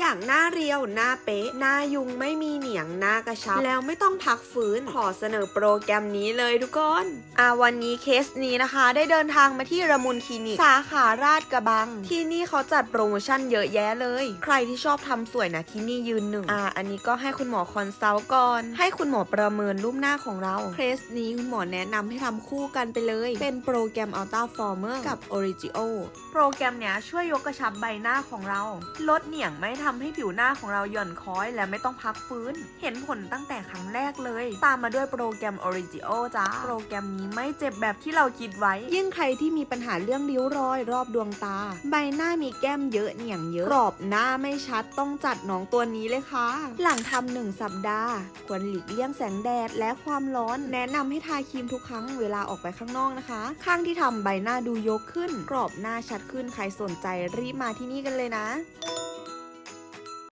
อย่างหน้าเรียวหน้าเป๊ะ หน้ายุงไม่มีเหนียงหน้ากระชับ แล้วไม่ต้องพักฟื้นขอเสนอโปรแกรมนี้เลยทุกคนอ่าวันนี้เคสนี้นะคะ ได้เดินทางมาที่ระมุนคลินิกสาขาราชกระบัง ที่นี่เขาจัดโปรโมชั่นเยอะแยะเลย ใครที่ชอบทำสวยนะที่นี่ยืนหนึ่งอ่าอันนี้ก็ให้คุณหมอคอนซัลท์ก่อน ให้คุณหมอประเมินรูปหน้าของเราเคสนี้คุณหมอแนะนำให้ทำคู่กันไปเลย เป็นโปรแกรม Ultra Former กับ Origio โปรแกรมเนี้ยช่วยยกกระชับใบหน้าของเรา ลดเหนียงไม่ทำทำให้ผิวหน้าของเราหย่อนคล้อยและไม่ต้องพักฟื้น เห็นผลตั้งแต่ครั้งแรกเลย ตามมาด้วยโปรแกรม Origio จ้า โปรแกรมนี้ไม่เจ็บแบบที่เราคิดไว้ ยิ่งใครที่มีปัญหาเรื่องริ้วรอยรอบดวงตา ใบหน้ามีแก้มเยอะเหนียงเยอะกรอบหน้าไม่ชัดต้องจัดน้องตัวนี้เลยค่ะ หลังทำหนึ่งสัปดาห์ควรหลีกเลี่ยงแสงแดดและความร้อน แนะนำให้ทาครีมทุกครั้งเวลาออกไปข้างนอกนะคะ ข้างที่ทำใบหน้าดูยกขึ้น กรอบหน้าชัดขึ้นใครสนใจรีบมาที่นี่กันเลยนะ